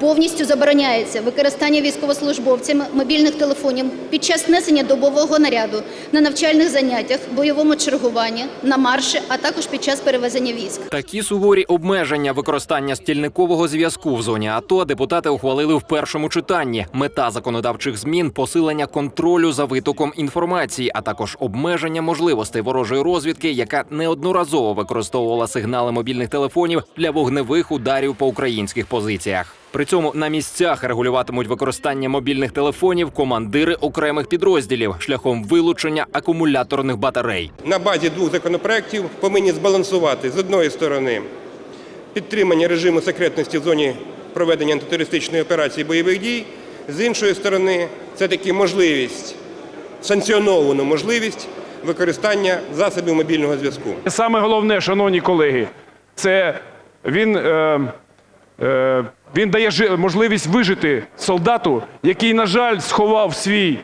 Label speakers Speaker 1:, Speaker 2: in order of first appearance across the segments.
Speaker 1: Повністю забороняється використання військовослужбовцями мобільних телефонів під час несення добового наряду на навчальних заняттях, бойовому чергуванні, на марші, а також під час перевезення військ.
Speaker 2: Такі суворі обмеження використання стільникового зв'язку в зоні АТО депутати ухвалили в першому читанні. Мета законодавчих змін посилення контролю за витоком інформації, а також обмеження можливостей ворожої розвідки, яка неодноразово використовувала сигнали мобільних телефонів для вогневих ударів по українських позиціях. При цьому на місцях регулюватимуть використання мобільних телефонів командири окремих підрозділів шляхом вилучення акумуляторних батарей.
Speaker 3: на базі двох законопроєктів повинні збалансувати з одної сторони підтримання режиму секретності в зоні проведення антитерористичної операції бойових дій, з іншої сторони, це таки можливість, санкціоновану можливість використання засобів мобільного зв'язку.
Speaker 4: Саме головне, шановні колеги, це він, е, е, він дає можливість вижити солдату, який, на жаль, сховав свій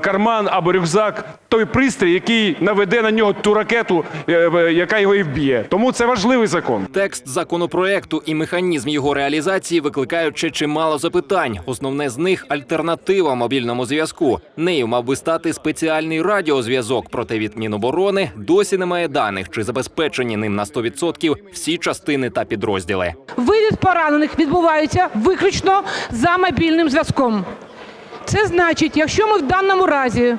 Speaker 4: карман або рюкзак, той пристрій, який наведе на нього ту ракету, е, яка його і вб'є. Тому це важливий закон.
Speaker 2: Текст законопроекту і механізм його реалізації викликають ще чимало запитань. Основне з них альтернатива мобільному зв'язку. Нею мав би стати спеціальний радіозв'язок. Проте від Міноборони досі немає даних, чи забезпечені ним на 100% всі частини та підрозділи.
Speaker 5: Вивід поранених відбувається виключно за мобільним зв'язком. Це значить, якщо ми в даному разі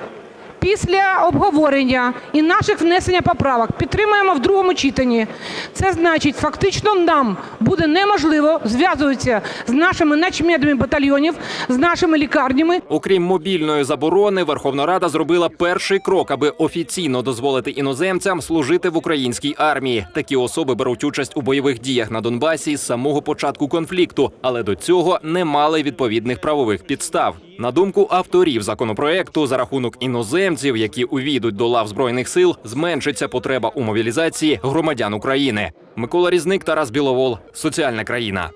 Speaker 5: після обговорення і наших внесення поправок підтримаємо в другому читанні, це значить, фактично нам буде неможливо зв'язуватися з нашими начмедами батальйонів, з нашими лікарнями,
Speaker 2: Окрім мобільної заборони, Верховна Рада зробила перший крок, аби офіційно дозволити іноземцям служити в українській армії. Такі особи беруть участь у бойових діях на Донбасі з самого початку конфлікту, але до цього не мали відповідних правових підстав. На думку авторів законопроекту, за рахунок іноземців, які увійдуть до лав збройних сил, зменшиться потреба у мобілізації громадян України. Микола Різник, Тарас Біловол, соціальна країна.